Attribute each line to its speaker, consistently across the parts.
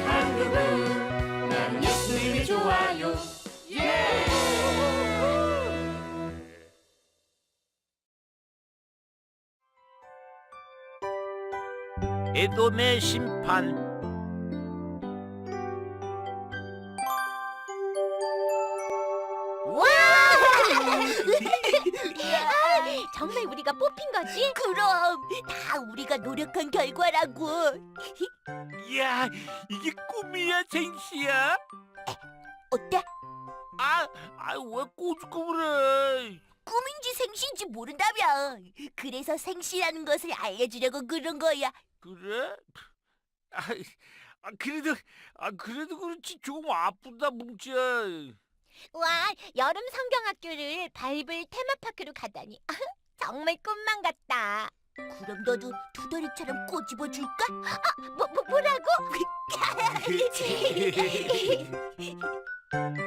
Speaker 1: 한국은 난 예수님이 좋아요 예!
Speaker 2: 에돔의 심판
Speaker 3: 거지? 그럼 다 우리가 노력한 결과라고.
Speaker 2: 야 이게 꿈이야 생시야?
Speaker 3: 어때?
Speaker 2: 아, 아 왜 꼬집고 그래
Speaker 3: 꿈인지 생시인지 모른다며. 그래서 생시라는 것을 알려주려고 그런 거야.
Speaker 2: 그래? 아, 아 그래도 아 그래도 그렇지 조금 아프다 뭉치야
Speaker 3: 와, 여름 성경학교를 바이블 테마파크로 가다니. 정말 꿈만 같다. 그럼 너도 두더리처럼 꼬집어 줄까? 아, 뭐, 뭐 뭐라고?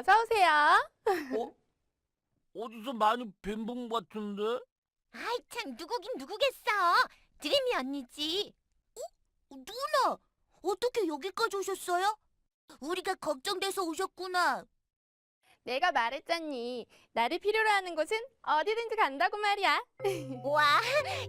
Speaker 1: 어서 오세요.
Speaker 2: 어? 어디서 많이 뵌 분 같은데?
Speaker 3: 아이 참 누구긴 누구겠어. 드림이 언니지. 어? 누나, 어떻게 여기까지 오셨어요? 우리가 걱정돼서 오셨구나.
Speaker 1: 내가 말했잖니. 나를 필요로 하는 곳은 어디든지 간다고 말이야.
Speaker 3: 와,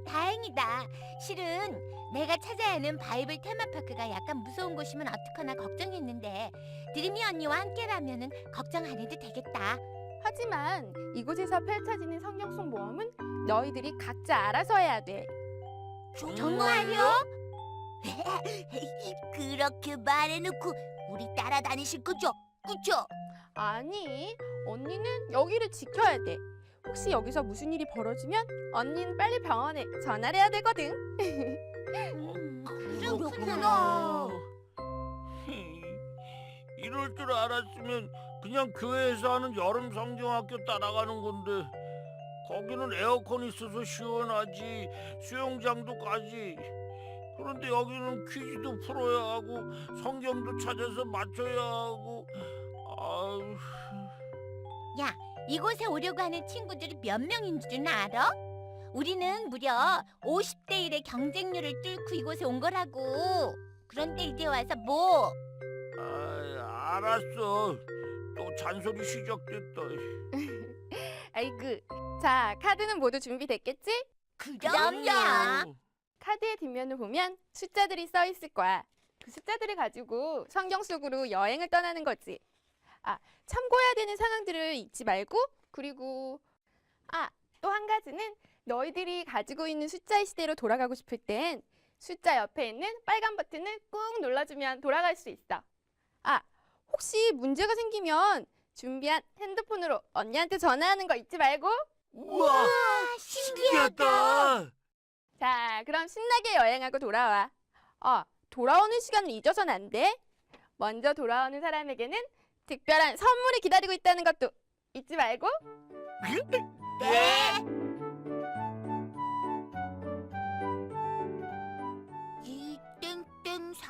Speaker 3: 다행이다. 실은 내가 찾아야 하는 바이블 테마파크가 약간 무서운 곳이면 어떡하나 걱정했는데 드림이 언니와 함께라면은 걱정 안 해도 되겠다.
Speaker 1: 하지만 이곳에서 펼쳐지는 성경 속 모험은 너희들이 각자 알아서 해야 돼.
Speaker 3: 정말요? 그렇게 말해놓고 우리 따라다니실 거죠? 그죠?
Speaker 1: 아니, 언니는 여기를 지켜야 돼. 혹시 여기서 무슨 일이 벌어지면 언니는 빨리 병원에 전화를 해야 되거든.
Speaker 3: 음,
Speaker 2: 그렇구나. 이럴 줄 알았으면 그냥 교회에서 하는 여름 성경학교 따라가는 건데 거기는 에어컨 있어서 시원하지 수영장도 가지 그런데 여기는 퀴즈도 풀어야 하고 성경도 찾아서 맞춰야 하고 아유
Speaker 3: 야, 이곳에 오려고 하는 친구들이 몇 명인 줄은 알아? 우리는 무려 50대 1의 경쟁률을 뚫고 이곳에 온 거라고. 그런데 이제 와서 뭐?
Speaker 2: 아, 알았어 또 잔소리 시작됐다
Speaker 1: 아이고. 자, 카드는 모두 준비됐겠지?
Speaker 3: 그럼요.
Speaker 1: 카드의 뒷면을 보면 숫자들이 써 있을 거야. 그 숫자들을 가지고 성경 속으로 여행을 떠나는 거지. 아, 참고해야 되는 상황들을 잊지 말고, 그리고, 아, 또 한 가지는 너희들이 가지고 있는 숫자의 시대로 돌아가고 싶을 땐 숫자 옆에 있는 빨간 버튼을 꾹 눌러주면 돌아갈 수 있어. 아, 혹시 문제가 생기면 준비한 핸드폰으로 언니한테 전화하는 거 잊지 말고.
Speaker 2: 우와
Speaker 3: 아, 신기하다.
Speaker 2: 신기하다
Speaker 1: 자, 그럼 신나게 여행하고 돌아와. 어, 돌아오는 시간을 잊어선 안 돼. 먼저 돌아오는 사람에게는 특별한 선물이 기다리고 있다는 것도 잊지 말고.
Speaker 3: 네.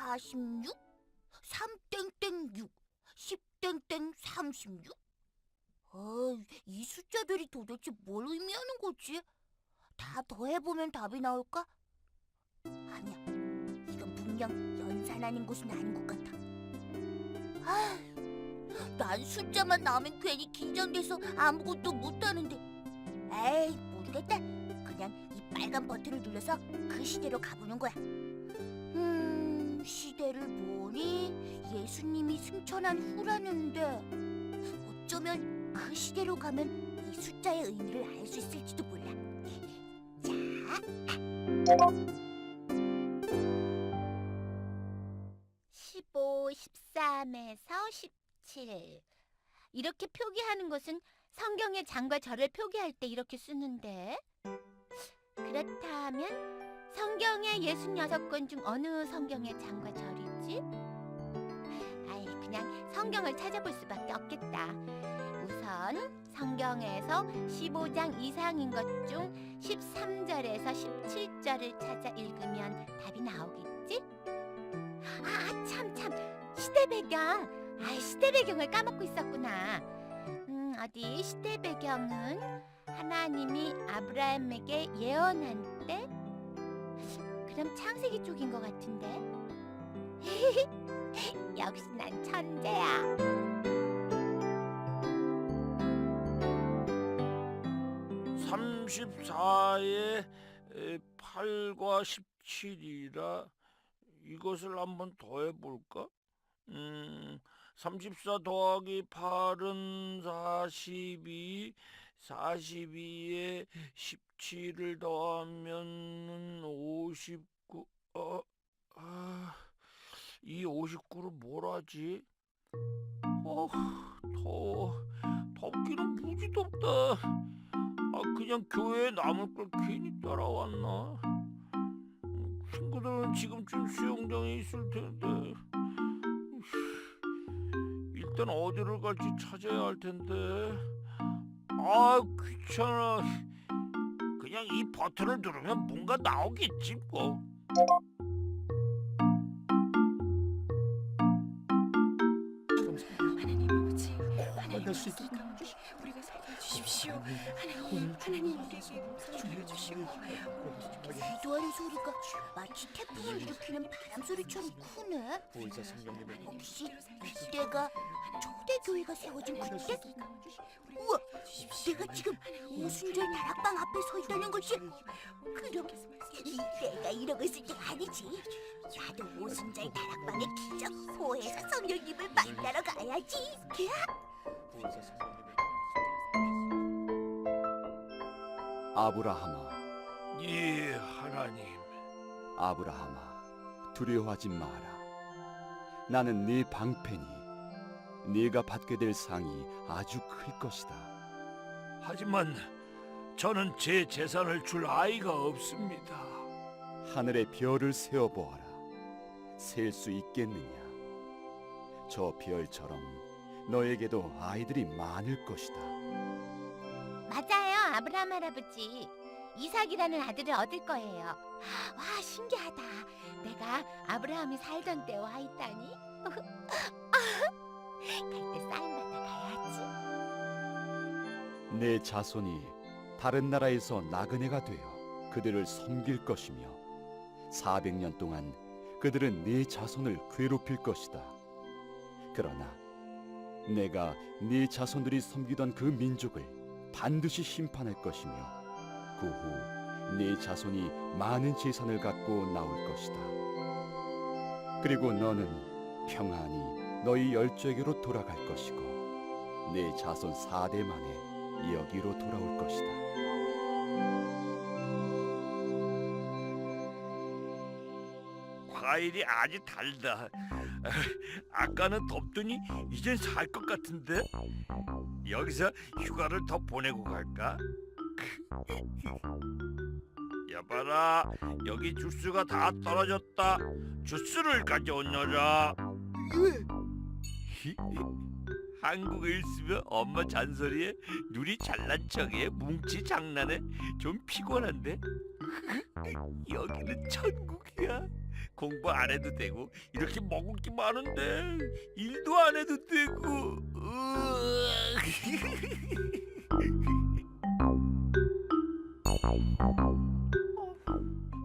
Speaker 3: 46, 3 땡땡 6, 10 땡땡 36. 어, 이 숫자들이 도대체 뭘 의미하는 거지? 다 더해보면 답이 나올까? 아니야, 이건 분명 연산 아닌 곳은 아닌 것 같아. 아, 난 숫자만 나오면 괜히 긴장돼서 아무것도 못하는데. 에이, 모르겠다. 그냥 이 빨간 버튼을 눌러서 그 시대로 가보는 거야. 음, 시대를 보니 예수님이 승천한 후라는데 어쩌면 그 시대로 가면 이 숫자의 의미를 알 수 있을지도 몰라. 자, 13에서 17. 이렇게 표기하는 것은 성경의 장과 절을 표기할 때 이렇게 쓰는데. 그렇다면 성경의 66권 중 어느 성경의 장과 절이지? 아이, 그냥 성경을 찾아볼 수밖에 없겠다. 우선 성경에서 15장 이상인 것 중 13절에서 17절을 찾아 읽으면 답이 나오겠지? 아, 참, 참. 시대 배경. 아, 시대 배경을 까먹고 있었구나. 음, 어디 시대 배경은 하나님이 아브라함에게 예언한 때? 그럼 창세기 쪽인 것 같은데. 역시 난 천재야.
Speaker 2: 34에 8과 17이라 이것을 한번 더 해 볼까? 음, 34 더하기 8은 42, 42에 17 을 더하면은 59. 어, 아, 이 59를 뭘 하지? 어, 더워. 덥기는 무지 덥다. 아 그냥 교회에 남을 걸 괜히 따라왔나? 음, 친구들은 지금쯤 수영장에 있을 텐데 일단 어디를 갈지 찾아야 할 텐데 아 귀찮아 그냥 이 버튼을 누르면 뭔가 나오겠지 뭐.
Speaker 4: 하나님 아버지, 하나님 우리가 살게 해 주십시오. 하나님, 하나님 우리에게 해주시고
Speaker 3: 기도하는 소리가 마치 태풍을 일으키는 바람 소리처럼 크네. 혹시 그때가 초대교회가 세워진 그때? 우와, 내가 지금 오순절 다락방 앞에 서 있다는 것이 그럼 이 내가 이러고 있을 게 아니지. 나도 오순절 다락방의 기적 호에서 성령님을 만나러 가야지.
Speaker 5: 아브라함아,
Speaker 2: 예 하나님
Speaker 5: 아브라함아, 두려워하지 마라. 나는 네 방패니 네가 받게 될 상이 아주 클 것이다.
Speaker 2: 하지만 저는 제 재산을 줄 아이가 없습니다.
Speaker 5: 하늘의 별을 세어 보아라. 셀 수 있겠느냐? 저 별처럼 너에게도 아이들이 많을 것이다.
Speaker 3: 맞아요, 아브라함 할아버지. 이삭이라는 아들을 얻을 거예요. 와, 신기하다. 내가 아브라함이 살던 때 와 있다니. 갈 때 사인 받아 가야지.
Speaker 5: 내 자손이 다른 나라에서 나그네가 되어 그들을 섬길 것이며 400년 동안 그들은 네 자손을 괴롭힐 것이다. 그러나 내가 네 자손들이 섬기던 그 민족을 반드시 심판할 것이며 그 후 네 자손이 많은 재산을 갖고 나올 것이다. 그리고 너는 평안히 너희 열조에게로 돌아갈 것이고 내 자손 4대 만에 여기로 돌아올 것이다.
Speaker 2: 과일이 아주 달다. 아까는 덥더니 이젠 살 것 같은데. 여기서 휴가를 더 보내고 갈까? 여봐라, 여기 주스가 다 떨어졌다. 주스를 가져오너라. 한국에 있으면 엄마 잔소리에 눈이 잘난 척에 뭉치 장난에 좀 피곤한데 여기는 천국이야. 공부 안 해도 되고 이렇게 먹을 게 많은데 일도 안 해도 되고 으악.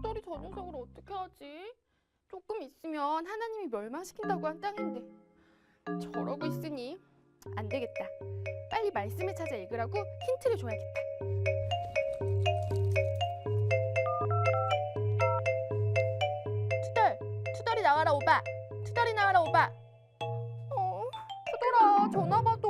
Speaker 1: 딸이 저 녀석을 어떻게 하지? 조금 있으면 하나님이 멸망시킨다고 한 땅인데 저러고 있으니 안 되겠다. 빨리 말씀을 찾아 읽으라고 힌트를 줘야겠다. 오바. 투덜이 나와라 오바. 어, 투덜아 전화 받아.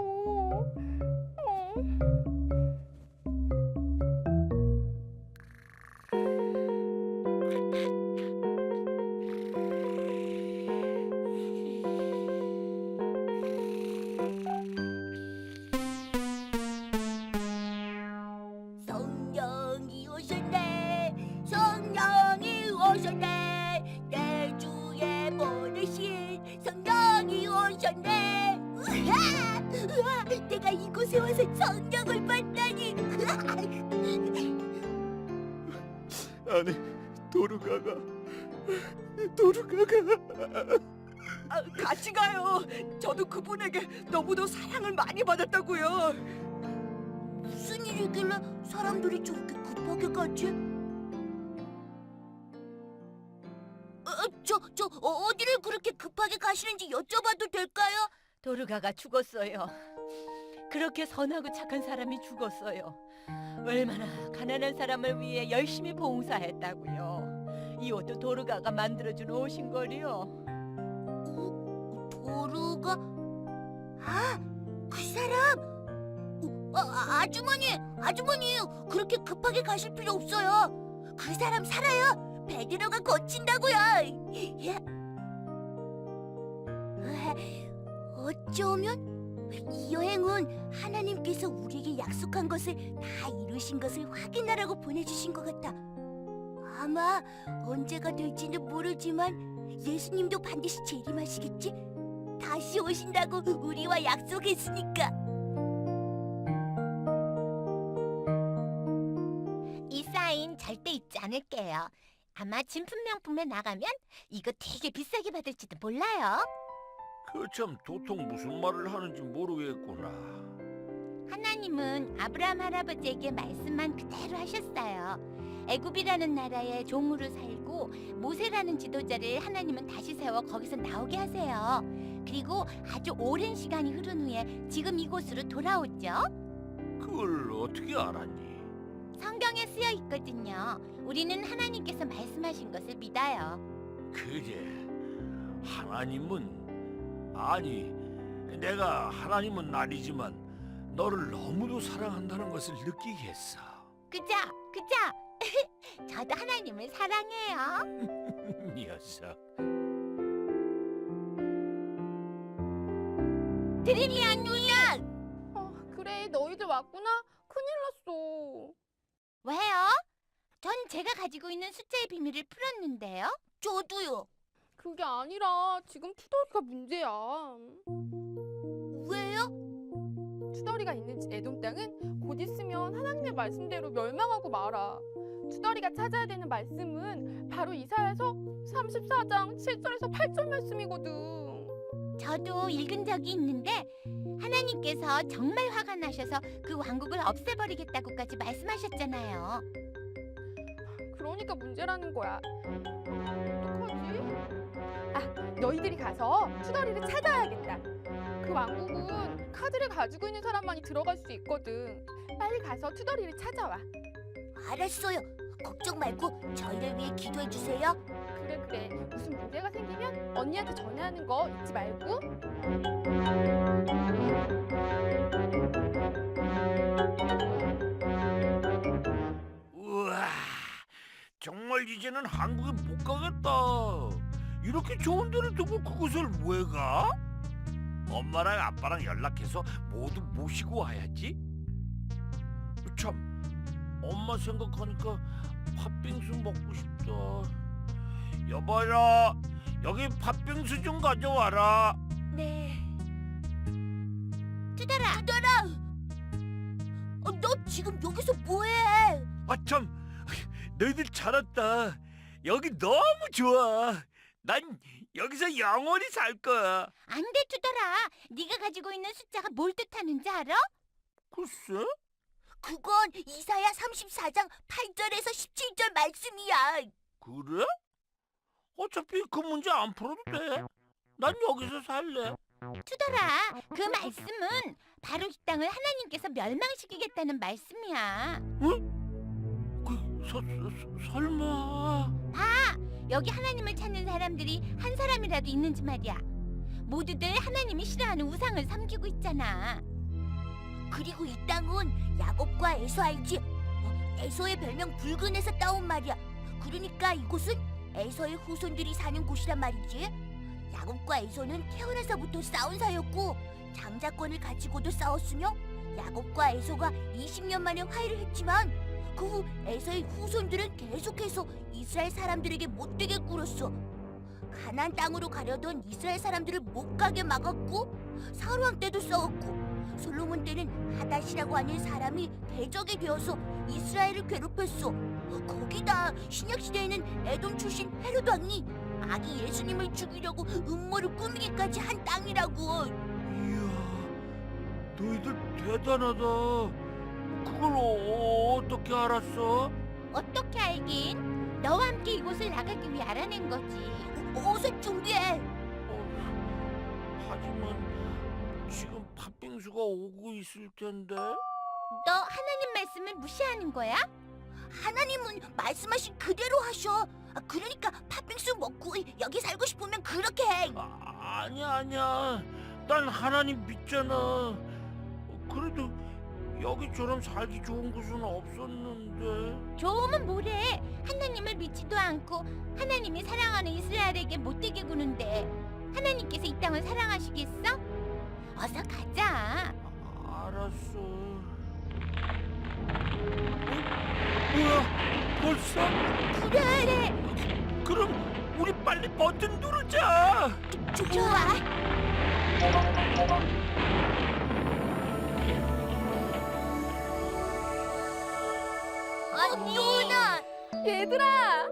Speaker 5: 도르가가 도르가가
Speaker 4: 아, 같이 가요. 저도 그분에게 너무도 사랑을 많이 받았다고요.
Speaker 3: 무슨 일이길래 사람들이 저렇게 급하게 가지? 어, 저, 저 어디를 그렇게 급하게 가시는지 여쭤봐도 될까요?
Speaker 6: 도르가가 죽었어요. 그렇게 선하고 착한 사람이 죽었어요. 얼마나 가난한 사람을 위해 열심히 봉사했다고요. 이 옷도 도르가가 만들어준 옷인 거리요.
Speaker 3: 도루가 아, 그 사람. 어, 아, 아주머니, 아주머니, 그렇게 급하게 가실 필요 없어요. 그 사람 살아요. 베드로가 고친다고요. 예. 어쩌면 이 여행은 하나님께서 우리에게 약속한 것을 다 이루신 것을 확인하라고 보내주신 것 같다. 아마 언제가 될지는 모르지만 예수님도 반드시 재림하시겠지? 다시 오신다고 우리와 약속했으니까.
Speaker 6: 이 사인 절대 잊지 않을게요. 아마 진품 명품에 나가면 이거 되게 비싸게 받을지도 몰라요.
Speaker 2: 그 참 도통 무슨 말을 하는지 모르겠구나.
Speaker 6: 하나님은 아브라함 할아버지에게 말씀만 그대로 하셨어요. 애굽이라는 나라에 종으로 살고 모세라는 지도자를 하나님은 다시 세워 거기서 나오게 하세요. 그리고 아주 오랜 시간이 흐른 후에 지금 이곳으로 돌아오죠.
Speaker 2: 그걸 어떻게 알았니?
Speaker 6: 성경에 쓰여 있거든요. 우리는 하나님께서 말씀하신 것을 믿어요.
Speaker 2: 그래 하나님은 아니 내가 하나님은 아니지만 너를 너무도 사랑한다는 것을 느끼게 했어
Speaker 6: 그죠? 그죠? 저도 하나님을 사랑해요.
Speaker 2: 녀석
Speaker 6: 드리리안 누나!
Speaker 1: 아, 그래 너희들 왔구나. 큰일 났어.
Speaker 6: 왜요? 전 제가 가지고 있는 숫자의 비밀을 풀었는데요.
Speaker 3: 저도요.
Speaker 1: 그게 아니라 지금 투덜이가 문제야.
Speaker 3: 왜요?
Speaker 1: 투덜이가 있는 에돔 땅은 곧 있으면 하나님의 말씀대로 멸망하고 말아. 투덜이가 찾아야 되는 말씀은 바로 이사야서 34장 7절에서 8절 말씀이거든.
Speaker 6: 저도 읽은 적이 있는데 하나님께서 정말 화가 나셔서 그 왕국을 없애버리겠다고까지 말씀하셨잖아요.
Speaker 1: 그러니까 문제라는 거야. 어떡하지? 아, 너희들이 가서 투덜이를 찾아야겠다. 그 왕국은 카드를 가지고 있는 사람만이 들어갈 수 있거든. 빨리 가서 투덜이를 찾아와.
Speaker 3: 알았어요. 걱정 말고 저희를 위해 기도해 주세요.
Speaker 1: 그래 그래. 무슨 문제가 생기면 언니한테 전화하는 거 잊지 말고.
Speaker 2: 우와 정말 이제는 한국에 못 가겠다 이렇게 좋은 데를 두고 그곳을 왜 가? 엄마랑 아빠랑 연락해서 모두 모시고 와야지 참 엄마 생각하니까 팥빙수 먹고 싶다 여보라 여기 팥빙수 좀 가져와라
Speaker 3: 네.
Speaker 6: 투덜아,
Speaker 3: 투덜아! 어, 너 지금 여기서 뭐해?
Speaker 2: 아참 너희들 잘 왔다 여기 너무 좋아 난 여기서 영원히 살 거야
Speaker 6: 안 돼, 투덜아. 네가 가지고 있는 숫자가 뭘 뜻하는지 알아?
Speaker 2: 글쎄
Speaker 3: 그건 이사야 34장 8절에서 17절 말씀이야.
Speaker 2: 그래? 어차피 그 문제 안 풀어도 돼. 난 여기서 살래.
Speaker 6: 투덜아, 그 말씀은 바로 이 땅을 하나님께서 멸망시키겠다는 말씀이야.
Speaker 2: 그, 서, 서, 설마.
Speaker 6: 여기 하나님을 찾는 사람들이 한 사람이라도 있는지 말이야. 모두들 하나님이 싫어하는 우상을 섬기고 있잖아.
Speaker 3: 그리고 이 땅은 야곱과 에서 알지? 어, 에서의 별명 붉은에서 따온 말이야. 그러니까 이곳은 에서의 후손들이 사는 곳이란 말이지. 야곱과 에서는 태어나서부터 싸운 사이였고 장자권을 가지고도 싸웠으며 야곱과 에서가 20년 만에 화해를 했지만 그 후 에서의 후손들은 계속해서 이스라엘 사람들에게 못되게 굴었어. 가나안 땅으로 가려던 이스라엘 사람들을 못 가게 막았고 사루왕 때도 싸웠고 솔로몬 때는 하닷이라고 하는 사람이 대적이 되어서 이스라엘을 괴롭혔어. 거기다 신약 시대에는 에돔 출신 헤롯 왕이 아기 예수님을 죽이려고 음모를 꾸미기까지 한 땅이라고.
Speaker 2: 이야, 너희들 대단하다. 그걸 어, 어떻게 알았어?
Speaker 6: 어떻게 알긴? 너와 함께 이곳을 나가기 위해 알아낸 거지.
Speaker 3: 어, 어서 준비해.
Speaker 2: 어, 하지만 지금 팥빙수가 오고 있을 텐데.
Speaker 6: 너 하나님 말씀을 무시하는 거야?
Speaker 3: 하나님은 말씀하신 그대로 하셔. 아, 그러니까 팥빙수 먹고 여기 살고 싶으면 그렇게 해.
Speaker 2: 아, 아니야 아니야. 난 하나님 믿잖아. 그래도 여기처럼 살기 좋은 곳은 없었는데.
Speaker 6: 좋으면 뭐래? 하나님을 믿지도 않고 하나님이 사랑하는 이스라엘에게 못되게 구는데 하나님께서 이 땅을 사랑하시겠어? 어서 가자.
Speaker 2: 알았어. 어? 뭐야? 벌써?
Speaker 6: 그래.
Speaker 2: 그럼 우리 빨리 버튼 누르자.
Speaker 3: 좋아. 언니. 누나.
Speaker 1: 얘들아!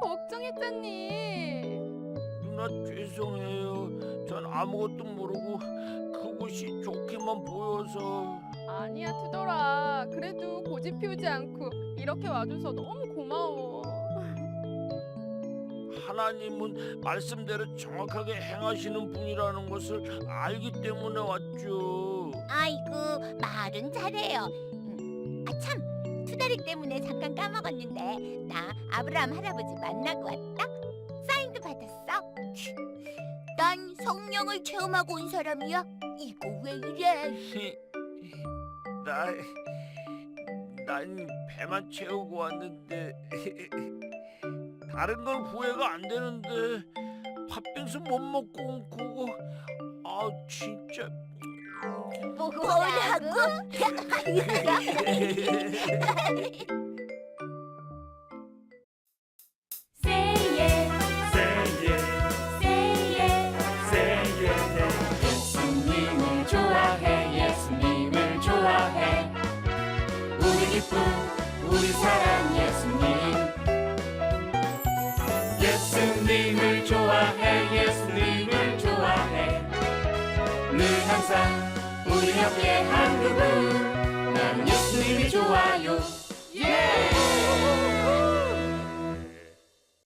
Speaker 1: 걱정했잖니.
Speaker 2: 누나 죄송해요. 전 아무것도 모르고 그곳이 좋게만 보여서.
Speaker 1: 아니야, 투덜아. 그래도 고집 피우지 않고 이렇게 와줘서 너무 고마워.
Speaker 2: 하나님은 말씀대로 정확하게 행하시는 분이라는 것을 알기 때문에 왔죠.
Speaker 6: 아이고 말은 잘해요. 음, 아참 투다리 때문에 잠깐 까먹었는데 나 아브라함 할아버지 만나고 왔다. 사인도 받았어.
Speaker 3: 난 성령을 체험하고 온 사람이야. 이거 왜 이래?
Speaker 2: 나, 난 배만 채우고 왔는데 다른 건 후회가 안 되는데 팥빙수 못 먹고 온 그거 아 진짜
Speaker 3: 뭐라고?
Speaker 7: 예수 우